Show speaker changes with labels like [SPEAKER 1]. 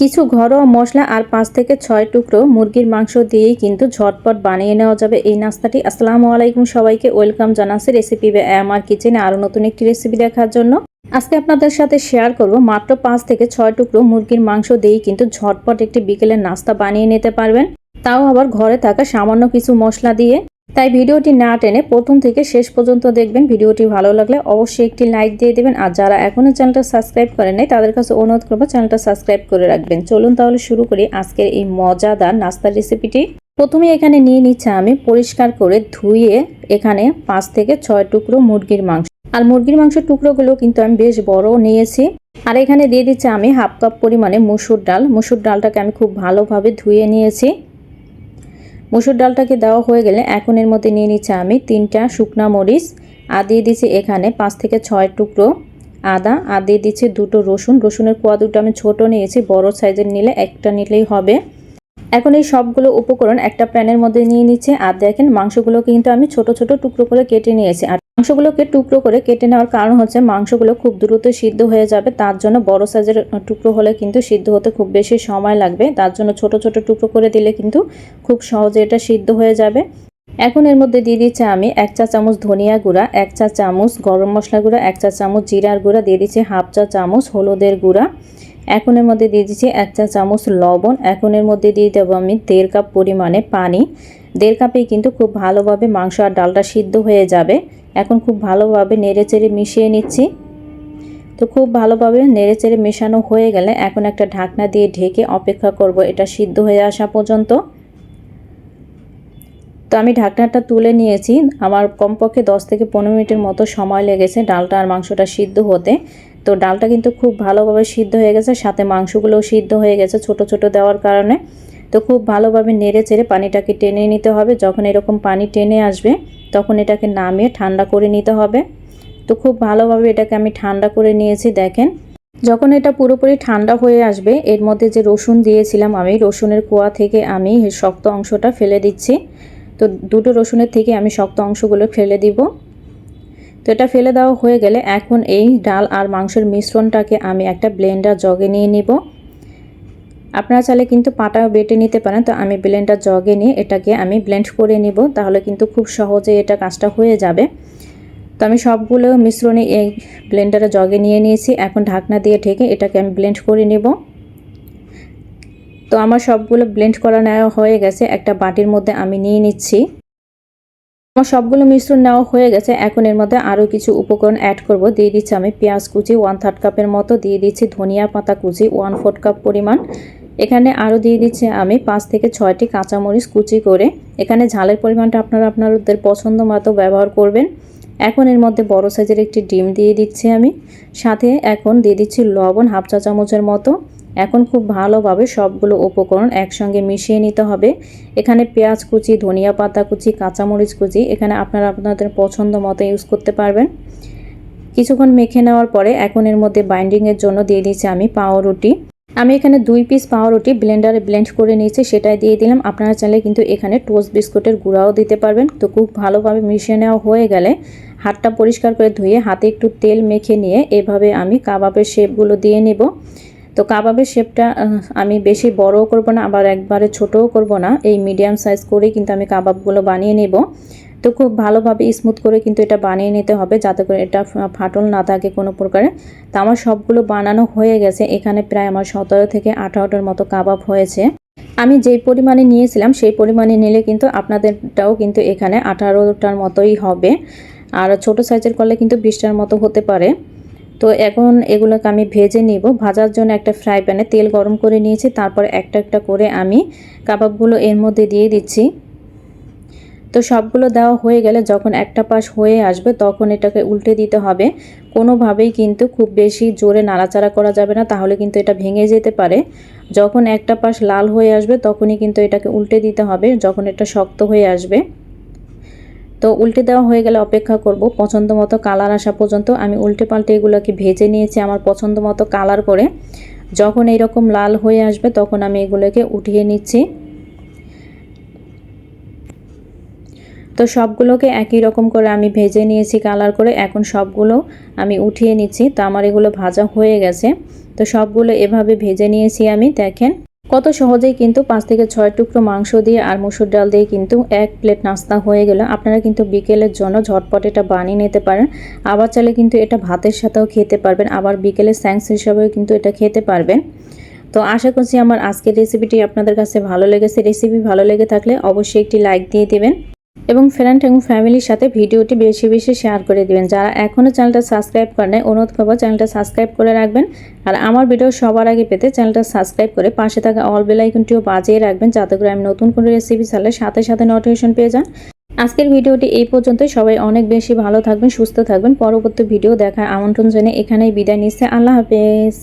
[SPEAKER 1] কিছু ঘরোয়া মশলা আর পাঁচ থেকে ছয় টুকরো মুরগির মাংস দিয়েই কিন্তু ঝটপট বানিয়ে নেওয়া যাবে এই নাস্তাটি। আসসালামু আলাইকুম সবাইকে, ওয়েলকাম জানাচ্ছি রেসিপি আমার কিচেনে আরও নতুন একটি রেসিপি দেখার জন্য। আজকে আপনাদের সাথে শেয়ার করব, মাত্র পাঁচ থেকে ছয় টুকরো মুরগির মাংস দিয়েই কিন্তু ঝটপট একটি বিকেলের নাস্তা বানিয়ে নিতে পারবেন। তাও আবার ঘরে থাকা সামান্য কিছু মশলা দিয়ে তাই ভিডিওটি না টেনে প্রথম থেকে শেষ পর্যন্ত দেখবেন। ভিডিওটি ভালো লাগলে অবশ্যই একটি লাইক দিয়ে দেবেন। আর যারা এখনও চ্যানেলটা সাবস্ক্রাইব করেন নাই, তাদের কাছে অনুরোধ করব চ্যানেলটা সাবস্ক্রাইব করে রাখবেন। চলুন তাহলে শুরু করি আজকের এই মজাদার নাস্তার রেসিপিটি প্রথমে এখানে নিয়ে নিচ্ছে আমি পরিষ্কার করে ধুয়ে এখানে পাঁচ থেকে ছয় টুকরো মুরগির মাংস। আর মুরগির মাংসের টুকরোগুলো কিন্তু আমি বেশ বড় নিয়েছি। আর এখানে দিয়ে দিচ্ছি আমি হাফ কাপ পরিমাণে মুসুর ডাল। মুসুর ডালটাকে আমি খুব ভালোভাবে ধুয়ে নিয়েছি। মুসুর ডালটাকে দেওয়া হয়ে গেলে এখন এর মধ্যে নিয়ে নিচ্ছে আমি তিনটা শুকনা মরিচ, আর দিয়ে দিচ্ছি এখানে পাঁচ থেকে ছয় টুকরো আদা, আর দিয়ে দিচ্ছি দুটো রসুন। রসুনের কোয়া দুটো আমি ছোট নিয়েছি, বড় সাইজের নিলে একটা নিলেই হবে। এখন এই সবগুলো উপকরণ একটা প্যানের মধ্যে নিয়ে নিচ্ছে, আর দেখেন মাংসগুলো কিন্তু আমি ছোট ছোট টুকরো করে কেটে নিয়েছি, আর মাংসগুলোকে টুকরো করে কেটে নেওয়ার কারণ হচ্ছে মাংসগুলো খুব দ্রুত সিদ্ধ হয়ে যাবে। তার জন্য বড় সাইজের টুকরো হলে কিন্তু সিদ্ধ হতে খুব বেশি সময় লাগবে। তার জন্য ছোট ছোট টুকরো করে দিলে কিন্তু খুব সহজে এটা সিদ্ধ হয়ে যাবে। এখন এর মধ্যে দিয়ে দিচ্ছি আমি এক চা চামচ ধনিয়া গুঁড়া, এক চা চামচ গরম মশলা গুঁড়া, এক চা চামচ জিরার গুঁড়া, দিয়ে দিচ্ছি হাফ চা চামচ হলুদের গুঁড়া। এখন এর মধ্যে দিয়ে দিচ্ছি এক চা চামচ লবণ। এখন এর মধ্যে দিয়ে দেবো আমি দেড় কাপ পরিমাণে পানি। দেড় কাপেই কিন্তু খুব ভালোভাবে মাংস আর ডালটা সিদ্ধ হয়ে যাবে। এখন খুব ভালোভাবে নেড়েচেড়ে মিশিয়ে নিচ্ছি। তো খুব ভালোভাবে নেড়েচেড়ে মেশানো হয়ে গেলে এখন একটা ঢাকনা দিয়ে ঢেকে অপেক্ষা করব, এটা সিদ্ধ হয়ে আসা পর্যন্ত। তো আমি ঢাকনাটা তুলে নিয়েছি। আমার কমপক্ষে দশ থেকে পনেরো মিনিটের মতো সময় লেগেছে ডালটা আর মাংসটা সিদ্ধ হতে। তো ডালটা কিন্তু খুব ভালোভাবে সিদ্ধ হয়ে গেছে, সাথে মাংসগুলোও সিদ্ধ হয়ে গেছে ছোট ছোট দেওয়ার কারণে। তো খুব ভালোভাবে নেড়ে চেড়ে পানিটাকে টেনে নিতে হবে। যখন এরকম পানি টেনে আসবে, তখন এটাকে নামিয়ে ঠান্ডা করে নিতে হবে। তো খুব ভালোভাবে এটাকে আমি ঠান্ডা করে নিয়েছি, দেখেন। যখন এটা পুরোপুরি ঠান্ডা হয়ে আসবে, এর মধ্যে যে রসুন দিয়েছিলাম আমি, রসুনের কোয়া থেকে আমি শক্ত অংশটা ফেলে দিচ্ছি। তো দুটো রসুনের থেকে আমি শক্ত অংশগুলো ফেলে দিব। তো এটা ফেলে দেওয়া হয়ে গেলে এখন এই ডাল আর মাংসের মিশ্রণটাকে আমি একটা ব্লেন্ডার জগে নিয়ে নিব। আপনারা চাইলে কিন্তু পাটা বেটে নিতে পারেন। তো আমি ব্লেন্ডার জগে নিয়ে এটাকে আমি ব্লেন্ড করে নিব, তাহলে কিন্তু খুব সহজে এটা কাজটা হয়ে যাবে। তো আমি সবগুলো মিশ্রণে এই ব্লেন্ডারে জগে নিয়ে নিয়েছি। এখন ঢাকনা দিয়ে ঢেকে এটাকে আমি ব্লেন্ড করে নেব। তো আমার সবগুলো ব্লেন্ড করা নেওয়া হয়ে গেছে। একটা বাটির মধ্যে আমি নিয়ে নিচ্ছি। আমার সবগুলো মিশ্রণ নেওয়া হয়ে গেছে। এখন এর মধ্যে আরও কিছু উপকরণ অ্যাড করব। দিয়ে দিচ্ছি আমি পেঁয়াজ কুচি ওয়ান থার্ড কাপের মতো। দিয়ে দিচ্ছি ধনিয়া পাতা কুচি ওয়ান ফোর্থ কাপ পরিমাণ। এখানে আরও দিয়ে দিচ্ছি আমি পাঁচ থেকে ছয়টি কাঁচামরিচ কুচি করে। এখানে ঝালের পরিমাণটা আপনারা আপনাদের পছন্দ মতো ব্যবহার করবেন। এখন এর মধ্যে বড় সাইজের একটি ডিম দিয়ে দিচ্ছি আমি। সাথে এখন দিয়ে দিচ্ছি লবণ হাফ চা চামচের মতো। এখন খুব ভালোভাবে সবগুলো উপকরণ একসঙ্গে মিশিয়ে নিতে হবে। এখানে পেঁয়াজ কুচি, ধনিয়া পাতা কুচি, কাঁচামরিচ কুচি এখানে আপনারা আপনাদের পছন্দ মতো ইউজ করতে পারবেন। কিছুক্ষণ মেখে নেওয়ার পরে এখন এর মধ্যে বাইন্ডিংয়ের জন্য দিয়ে দিচ্ছি আমি পাউরুটি আমি এখানে দুই পিস পাউরুটি ব্লেন্ডারে ব্লেন্ড করে নিয়েছি, সেটাই দিয়ে দিলাম। আপনারা চাইলে কিন্তু এখানে টোস্ট বিস্কুটের গুঁড়াও দিতে পারবেন। তো খুব ভালোভাবে মিশিয়ে নেওয়া হয়ে গেলে হাতটা পরিষ্কার করে ধুয়ে হাতে একটু তেল মেখে নিয়ে এভাবে আমি কাবাবের শেপগুলো দিয়ে নেব। তো কাবাবের শেপটা আমি বেশি বড়ও করব না, আবার একবারে ছোটও করব না। এই মিডিয়াম সাইজ করেই কিন্তু আমি কাবাবগুলো বানিয়ে নেব। তো খুব ভালোভাবে স্মুথ করে কিন্তু এটা বানিয়ে নিতে হবে যাতে করে এটা ফাটল না থাকে কোনো প্রকারে। তো আমার সবগুলো বানানো হয়ে গেছে। এখানে প্রায় আমার সতেরো থেকে আঠারোটার মতো কাবাব হয়েছে। আমি যেই পরিমাণে নিয়েছিলাম সেই পরিমাণে নিলে কিন্তু আপনাদেরটাও কিন্তু এখানে আঠারোটার মতোই হবে। আর ছোট সাইজের করলে কিন্তু বিশটার মতো হতে পারে। তো এখন এগুলোকে আমি ভেজে নিব। ভাজার জন্য একটা ফ্রাই প্যানে তেল গরম করে নিয়েছি। তারপর একটা একটা করে আমি কাবাবগুলো এর মধ্যে দিয়ে দিচ্ছি। তো সবগুলো দেওয়া হয়ে গেলে যখন একটা পাশ হয়ে আসবে, তখন এটাকে উল্টে দিতে হবে। কোনোভাবেই কিন্তু খুব বেশি জোরে নাড়াচাড়া করা যাবে না, তাহলে কিন্তু এটা ভেঙে যেতে পারে। যখন একটা পাশ লাল হয়ে আসবে, তখনই কিন্তু এটাকে উল্টে দিতে হবে যখন এটা শক্ত হয়ে আসবে। তো উল্টে দেওয়া হয়ে গেলে অপেক্ষা করব পছন্দ মতো কালার আসা পর্যন্ত। আমি উল্টে পাল্টে এগুলোকে ভেজে নিয়েছি আমার পছন্দ মতো কালার করে। যখন এইরকম লাল হয়ে আসবে, তখন আমি এগুলোকে উঠিয়ে নিচ্ছি। তো সবগুলোকে একই রকম করে আমি ভেজে নিয়েছি কালার করে। এখন সবগুলো আমি উঠিয়ে নিচ্ছি। তো আমার এগুলো ভাজা হয়ে গেছে। তো সবগুলো এভাবে ভেজে নিয়েছি আমি, দেখেন। কত সহজেই কিন্তু পাঁচ থেকে ছয় টুকরো মাংস দিয়ে আর মুসুর ডাল দিয়ে কিন্তু এক প্লেট নাস্তা হয়ে গেল। আপনারা কিন্তু বিকেলের জন্য ঝটপট এটা বানিয়ে নিতে পারেন। আবার চাইলে কিন্তু এটা ভাতের সাথেও খেতে পারবেন। আবার বিকেলের স্ন্যাক্স হিসাবেও কিন্তু এটা খেতে পারবেন। তো আশা করছি আমার আজকের রেসিপিটি আপনাদের কাছে ভালো লেগেছে। রেসিপি ভালো লেগে থাকলে অবশ্যই একটি লাইক দিয়ে দেবেন। এবং ফ্রেন্ড এবং ফ্যামিলির সাথে ভিডিওটি বেশি বেশি শেয়ার করে দিবেন। যারা এখনও চ্যানেলটা সাবস্ক্রাইব করেন নাই, অনুরোধ করব চ্যানেলটা সাবস্ক্রাইব করে রাখবেন। আর আমার ভিডিও সবার আগে পেতে চ্যানেলটা সাবস্ক্রাইব করে পাশে থাকা অল বেল আইকনটিও বাজিয়ে রাখবেন, যাতে করে আমি নতুন কোনো রেসিপি ছাড়লে সাথে সাথে নোটিফিকেশন পেয়ে যান। আজকের ভিডিওটি এই পর্যন্ত সবাই অনেক বেশি ভালো থাকবেন, সুস্থ থাকবেন। পরবর্তী ভিডিও দেখার আমন্ত্রণ জেনে এখানেই বিদায় নিচ্ছে। আল্লাহ হাফেজ।